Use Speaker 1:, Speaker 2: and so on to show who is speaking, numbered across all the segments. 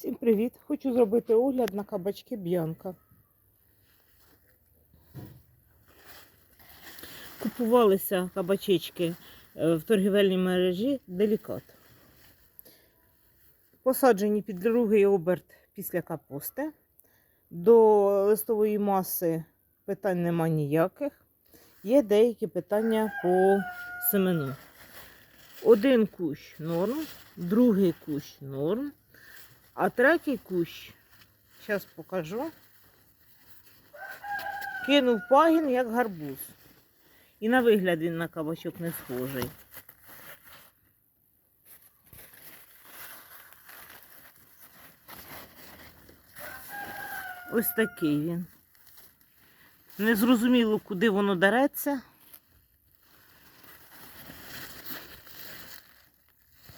Speaker 1: Всім привіт! Хочу зробити огляд на кабачки Б'янка. Купувалися кабачечки е, в торгівельній мережі Делікат. Посаджені під другий оберт після капусти. До листової маси питань нема ніяких. Є деякі питання по семену. Один кущ норм, другий кущ норм. А третій кущ, зараз покажу, кинув пагін як гарбуз. І на вигляд він на кабачок не схожий. Ось такий він. Незрозуміло, куди воно дереться.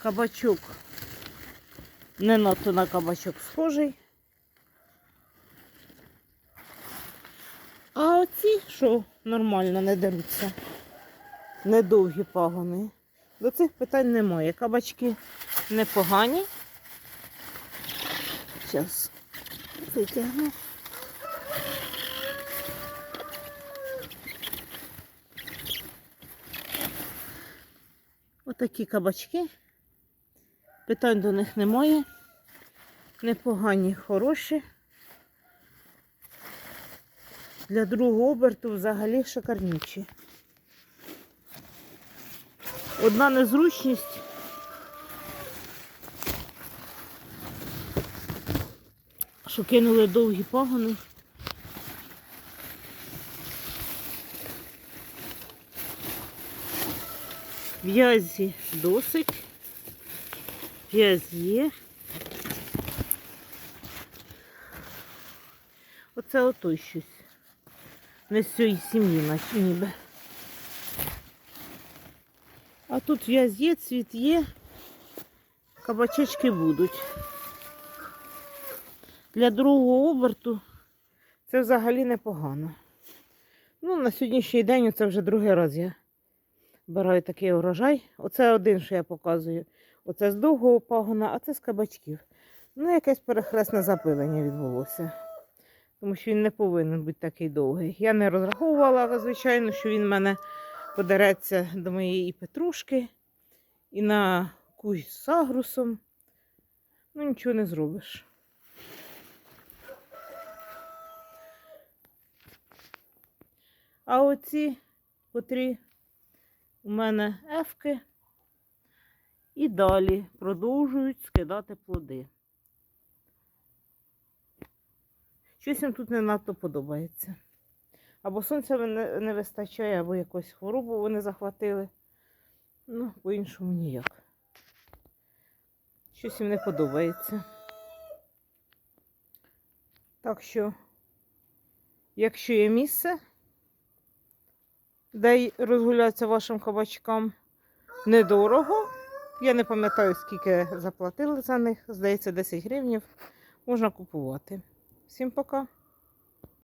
Speaker 1: Кабачок не надто на кабачок схожий. А оці, що нормально не деруться, недовгі пагони. До цих питань немає. Кабачки непогані. Зараз витягну. Отакі кабачки. Питань до них немає. Непогані, хороші. Для другого оберту взагалі шикарнючі. Одна незручність. Що кинули довгі пагони. В'язі досить. В'язь є. Оце ото щось. Не з цієї сім'ї наче ніби. А тут в'язь є, цвіт є, кабачечки будуть. Для другого оберту це взагалі непогано. Ну, на сьогоднішній день це вже другий раз я збираю такий урожай. Оце один, що я показую. Оце з довгого пагона, а це з кабачків. Ну, якесь перехресне запилення відбулося. Тому що він не повинен бути такий довгий. Я не розраховувала, звичайно, що він в мене подереться до моєї петрушки і на кусь з агрусом. Ну, нічого не зробиш. А оці, котрі у мене ефки, і далі продовжують скидати плоди. Щось їм тут не надто подобається. Або сонця не, вистачає, або якусь хворобу вони захватили. Ну, по-іншому ніяк. Щось їм не подобається. Так що, якщо є місце, де й розгулятися вашим кабачкам недорого. Я не пам'ятаю, скільки заплатили за них. Здається, 10 гривнів. Можна купувати. Всім пока.